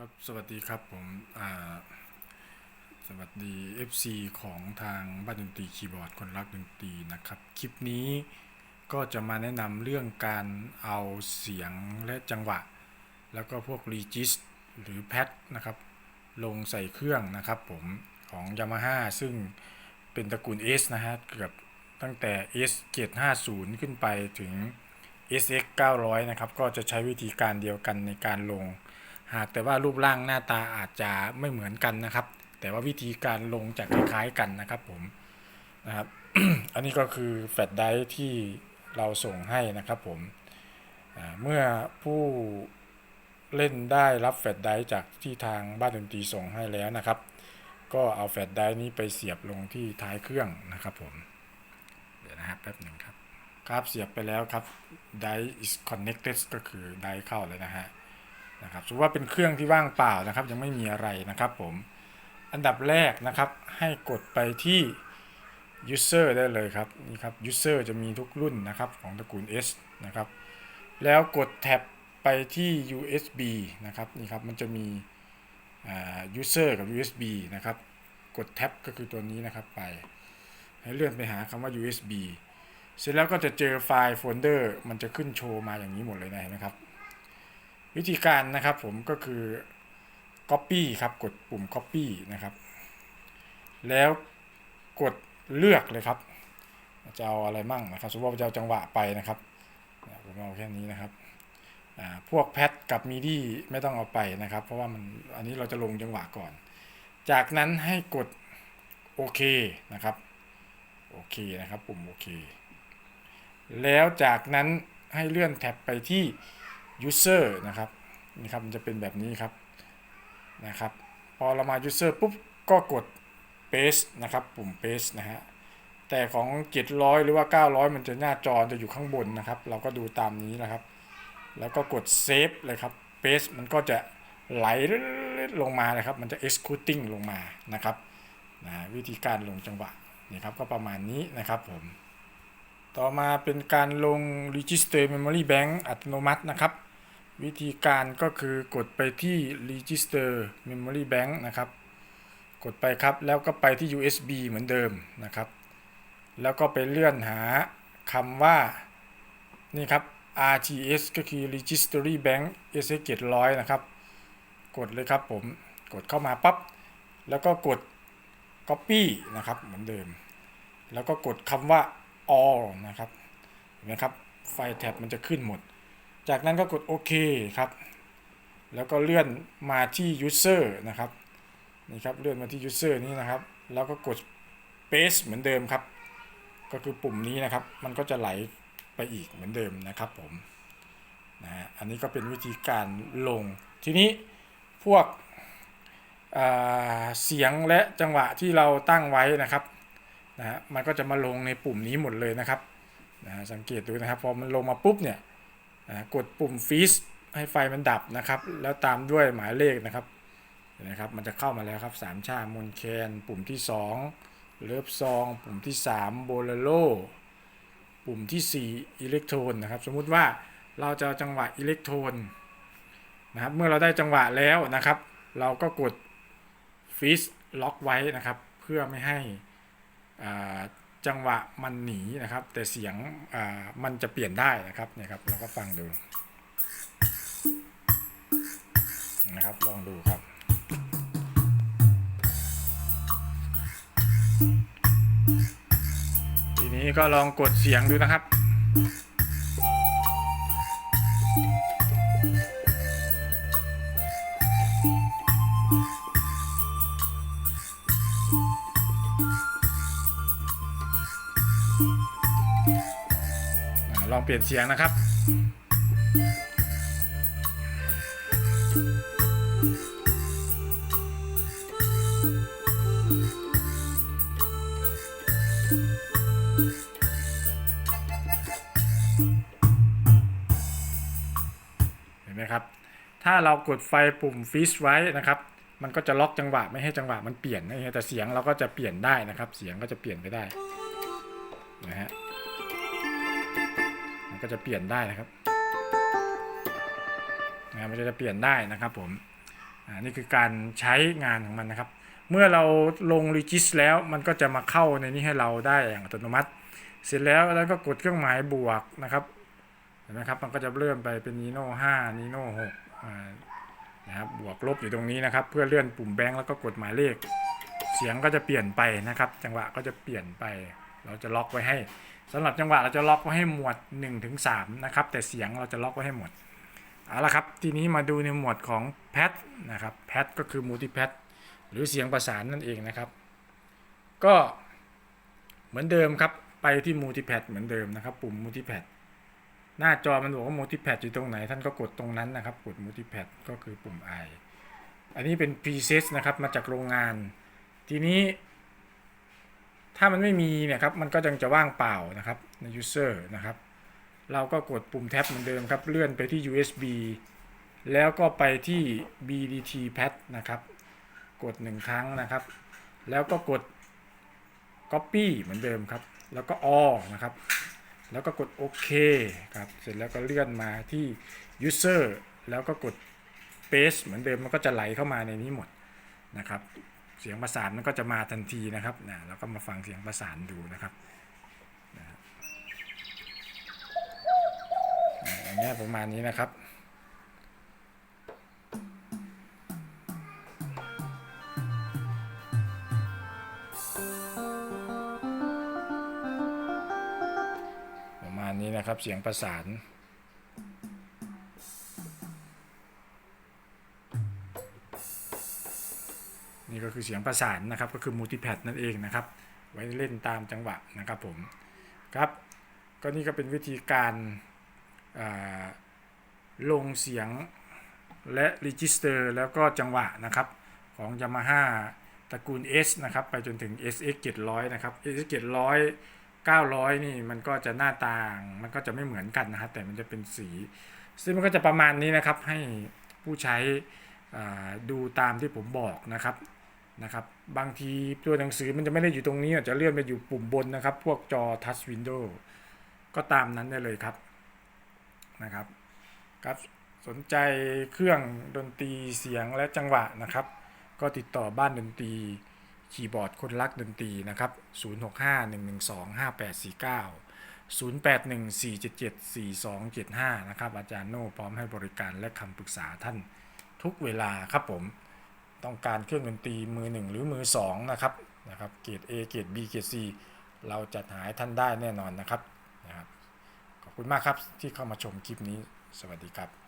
ครับสวัสดีครับผมสวัสดี FC ของทางบ้านดนตรีคีย์บอร์ดคนรักดนตรีนะครับ คลิปนี้ก็จะมาแนะนำเรื่องการเอาเสียงและจังหวะ แล้วก็พวกรีจิสหรือแพดนะครับ ลงใส่เครื่องนะครับผมของ Yamaha ซึ่งเป็นตระกูล S นะฮะเกือบตั้งแต่ S 750 ขึ้นไปถึง SX 900 นะครับ ก็จะใช้วิธีการเดียวกันในการลง หากแต่ว่ารูปร่างหน้าตาอาจจะไม่เหมือนกันนะครับ แต่ว่าวิธีการลงจะคล้ายๆกันนะครับผมนะครับ อันนี้ก็คือแฟลชไดร์ที่เราส่งให้นะครับผมเมื่อผู้เล่นได้รับแฟลชไดร์จากที่ทางบ้านดนตรีส่งให้แล้วนะครับ ก็เอาแฟลชไดร์นี้ไปเสียบลงที่ท้ายเครื่องนะครับผมเดี๋ยวนะครับแป๊บหนึ่งครับครับเสียบไปแล้วครับ die is connected ก็คือ die เข้าเลยนะฮะ นะครับสมมติว่าเป็นเครื่องที่ว่างเปล่านะครับ ยังไม่มีอะไรนะครับผมอันดับแรกนะครับให้กดไปที่ user ได้เลยครับนี่ครับ user จะมีทุกรุ่นนะครับของตระกูล S นะครับแล้วกดแท็บไปที่ USB นะครับนี่ครับมันจะมีอ user กับ USB นะครับกดแท็บก็คือตัวนี้นะครับไป ให้เลื่อนไปหาคำว่า USB เสร็จแล้วก็จะเจอไฟล์โฟลเดอร์ มันจะขึ้นโชว์มาอย่างนี้หมดเลยนะเห็นไหมครับ วิธีการนะครับผมก็คือ Copy ครับกดปุ่ม Copy นะครับ แล้วกดเลือกเลยครับ จะเอาอะไรมั่งนะครับสมมติว่าจะเอาจังหวะไปนะครับผมเอาแค่นี้นะครับพวกแพทกับมีดี้ไม่ต้องเอาไปนะครับ เพราะว่ามันอันนี้เราจะลงจังหวะก่อน จากนั้นให้กดโอเคนะครับโอเคนะครับ ปุ่มโอเคแล้วจากนั้นให้เลื่อนแท็บไปที่ user นะครับนี่ครับมันจะเป็นแบบนี้ครับนะครับพอเรามา user ปุ๊บก็กด paste นะครับปุ่ม paste นะฮะแต่ของ 700 หรือว่า 900 มันจะหน้าจอจะอยู่ข้างบนนะครับ เราก็ดูตามนี้นะครับ แล้วก็กด save เลยครับ paste มันก็จะไหลลงมาเลยครับ มันจะ executing ลงมานะครับนะวิธีการลงจังหวะนี่ครับก็ประมาณนี้นะครับผม ต่อมาเป็นการลง Register Memory Bank อัตโนมัตินะครับ วิธีการก็คือกดไปที่ Register Memory Bank นะครับ กดไปครับแล้วก็ไปที่ USB เหมือนเดิมนะครับ แล้วก็ไปเลื่อนหาคำว่า นี่ครับ RTS ก็คือ Registry Bank SX 700นะครับ กดเลยครับผม กดเข้ามาปั๊บ แล้วก็กด Copy นะครับเหมือนเดิม แล้วก็กดคำว่า all นะครับ เห็นไหมครับ ไฟแท็บมันจะขึ้นหมด จากนั้นก็กดโอเคครับ แล้วก็เลื่อนมาที่ user นะครับ นี่ครับ เลื่อนมาที่ user นี้นะครับ แล้วก็กด paste เหมือนเดิมครับ ก็คือปุ่มนี้นะครับ มันก็จะไหลไปอีกเหมือนเดิมนะครับผม นะฮะ อันนี้ก็เป็นวิธีการลง ทีนี้พวกเสียงและจังหวะที่เราตั้งไว้นะครับนะฮะมันก็จะมาลงในปุ่มนี้หมดเลยนะครับนะฮะสังเกตดูนะครับ พอมันลงมาปุ๊บเนี่ย กดปุ่มฟีสให้ไฟมันดับนะครับ แล้วตามด้วยหมายเลขนะครับนะครับ มันจะเข้ามาแล้วครับสามชา มนแคน ปุ่มที่ 2 เลิฟซอง ปุ่มที่ 3 โบลโรปุ่มที่ 4 อิเล็กโทรนนะครับ สมมุติว่าเราจะจังหวะอิเล็กโทรนนะครับ เมื่อเราได้จังหวะแล้วนะครับ เราก็กดฟีสล็อกไว้นะครับ เพื่อไม่ให้อ่า จังหวะมันหนีนะครับ แต่เสียงอ่ามันจะเปลี่ยนได้นะครับเนี่ยครับเราก็ฟังดูนะครับลองดูครับทีนี้ก็ลองกดเสียงดูนะครับ อ่าลองเปลี่ยนเสียงนะครับเห็นไหมครับ ถ้าเรากดไฟปุ่มฟิชไว้นะครับ มันก็จะล็อกจังหวะไม่ให้จังหวะมันเปลี่ยนนะฮะแต่เสียงเราก็จะเปลี่ยนได้นะครับ เสียงก็จะเปลี่ยนไปได้นะฮะ มันก็จะเปลี่ยนได้นะครับนะมันจะเปลี่ยนได้นะครับผมอ่านี่คือการใช้งานของมันนะครับ เมื่อเราลง regis แล้วมันก็จะมาเข้าในนี้ให้เราได้อย่างอัตโนมัติ เสร็จแล้วแล้วก็กดเครื่องหมายบวกนะครับเห็นไหมครับมันก็จะเลื่อนไปเป็น Nino 5 Nino 6อ่านะครับบวกลบอยู่ตรงนี้นะครับ เพื่อเลื่อนปุ่มแบงค์แล้วก็กดหมายเลข เสียงก็จะเปลี่ยนไปนะครับ จังหวะก็จะเปลี่ยนไป เราจะล็อกไว้ให้ สำหรับจังหวะเราจะล็อกไว้ให้หมวด1ถึง3นะครับ แต่เสียงเราจะล็อกไว้ให้หมดเอาละครับ ทีนี้มาดูในหมวดของแพทนะครับแพทก็คือ multi pad หรือเสียงประสานนั่นเองนะครับ ก็เหมือนเดิมครับ ไปที่ multi pad เหมือนเดิมนะครับ ปุ่ม multi pad หน้าจอมันบอกว่า multi pad อยู่ตรงไหน ท่านก็กดตรงนั้นนะครับ กด multi pad ก็คือปุ่ม I อันนี้เป็น preset นะครับ มาจากโรงงาน ทีนี้ ถ้ามันไม่มีเนี่ยครับมันก็ยังจะว่างเปล่านะครับใน user นะครับ เราก็กดปุ่มแท็บเหมือนเดิมครับ เลื่อนไปที่ USB แล้วก็ไปที่ BDT pad นะครับ กดหนึ่งครั้งนะครับ แล้วก็กด copy เหมือนเดิมครับ แล้วก็ all นะครับ แล้วก็กดโอเคครับ เสร็จแล้วก็เลื่อนมาที่ user แล้วก็กด paste เหมือนเดิมมันก็จะไหลเข้ามาในนี้หมดนะครับ เสียงประสานมันก็จะมาทันทีนะครับนะแล้วก็มาฟังเสียงประสานดูนะครับนะอ่าอย่างเงี้ยประมาณนี้นะครับประมาณนี้นะครับเสียงประสาน นี่ก็คือเสียงประสานนะครับ ก็คือมูติแพดนั่นเองนะครับ ไว้เล่นตามจังหวะนะครับผมครับ ก็นี่ก็เป็นวิธีการลงเสียงและรีจิสเตอร์แล้วก็จังหวะนะครับ ของ Yamaha ตระกูล S นะครับ ไปจนถึง SX 700นะครับ SX 700 900 นี่มันก็จะหน้าต่างมันก็จะไม่เหมือนกันนะครับแต่มันจะเป็นสี ซึ่งมันก็จะประมาณนี้นะครับให้ผู้ใช้ดูตามที่ผมบอกนะครับ นะครับ บางทีตัวหนังสือมันจะไม่ได้อยู่ตรงนี้อาจจะเลื่อนไปอยู่ปุ่มบนนะครับ พวกจอ Touch Window ก็ตามนั้นได้เลยครับนะครับครับสนใจเครื่องดนตรีเสียงและจังหวะนะครับ ก็ติดต่อบ้านดนตรีคีย์บอร์ดคนรักดนตรีนะครับ 0651125849 0814774275 นะครับ อาจารย์โน่พร้อมให้บริการและคำปรึกษาท่านทุกเวลาครับผม ต้องการเครื่องดนตรีมือหนึ่งหรือมือสองนะครับนะครับเกรด A เกรด B เกรด C เราจัดหาให้ท่านได้แน่นอนนะครับนะครับ ขอบคุณมากครับที่เข้ามาชมคลิปนี้ สวัสดีครับ